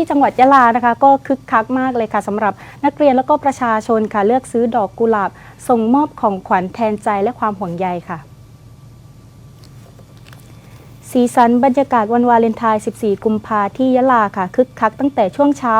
ที่จังหวัดยะลานะคะ ก็คึกคักมากเลยค่ะสำหรับนักเรียนแล้วก็ประชาชนค่ะเลือกซื้อดอกกุหลาบส่งมอบของขวัญแทนใจและความห่วงใยค่ะ สีสันบรรยากาศวันวาเลนไทน์ 14 กุมภาที่ยะลาค่ะ คึกคักตั้งแต่ช่วงเช้า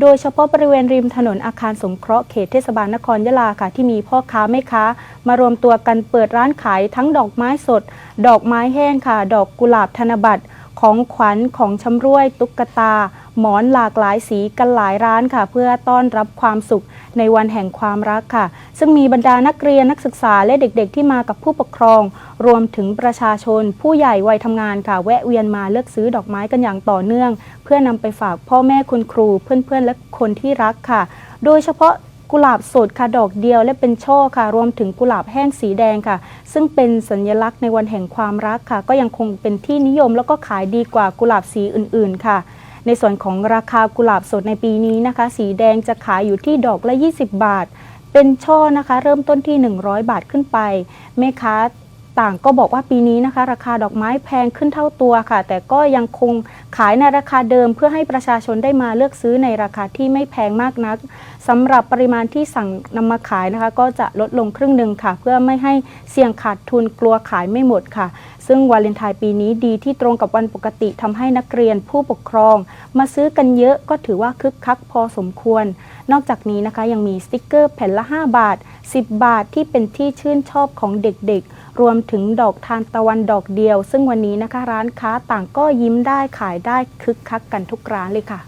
โดยเฉพาะบริเวณริมถนนอาคารสงเคราะห์เขตเทศบาลนครยะลาค่ะ ที่มีพ่อค้าแม่ค้ามารวมตัวกันเปิดร้านขายทั้งดอกไม้สด ดอกไม้แห้งค่ะ ดอกกุหลาบธนบัตร ของขวัญของชำร่วยตุ๊กตา หมอนหลากหลายสีกันหลายร้านค่ะ เพื่อต้อนรับความสุขในวันแห่งความรักค่ะ ซึ่งมีบรรดานักเรียนนักศึกษาและเด็ก ๆ ที่มากับผู้ปกครอง รวมถึงประชาชน ผู้ใหญ่วัยทำงานค่ะ แวะเวียนมาเลือกซื้อดอกไม้กันอย่างต่อเนื่อง เพื่อนำไปฝากพ่อแม่คุณครู เพื่อนๆและคนที่รักค่ะ โดยเฉพาะ กุหลาบสดค่ะดอกเดียวและเป็นช่อค่ะ รวมถึงกุหลาบแห้งสีแดงค่ะ ซึ่งเป็นสัญลักษณ์ในวันแห่งความรักค่ะ ก็ยังคงเป็นที่นิยมแล้วก็ขายดีกว่ากุหลาบสีอื่นๆค่ะ ในส่วนของราคากุหลาบสดในปีนี้นะคะ สีแดงจะขายอยู่ที่ดอกละ 20 บาท เป็นช่อนะคะ เริ่มต้นที่ 100 บาทขึ้นไปแม่ค้า ต่างก็บอกว่าปีนี้นะคะ ราคาดอกไม้แพงขึ้นเท่าตัวค่ะ แต่ก็ยังคงขายในราคาเดิม เพื่อให้ประชาชนได้มาเลือกซื้อในราคาที่ไม่แพงมากนักสำหรับปริมาณที่สั่งนำมาขายนะคะ ก็จะลดลงครึ่งหนึ่งค่ะ เพื่อไม่ให้เสี่ยงขาดทุนกลัวขายไม่หมดค่ะ ซึ่งวาเลนไทน์ปีนี้ดีที่ตรงกับวันปกติทำให้นักเรียนผู้ปกครอง มาซื้อกันเยอะก็ถือว่าคึกคักพอสมควร นอกจากนี้นะคะยังมีสติกเกอร์แผ่นละ 5 บาท 10 บาทที่เป็นที่ชื่นชอบของเด็กๆ รวมถึงดอกทานตะวันดอกเดียว ซึ่งวันนี้นะคะร้านค้าต่างก็ยิ้มได้ขายได้คึกคักกันทุกร้านเลยค่ะ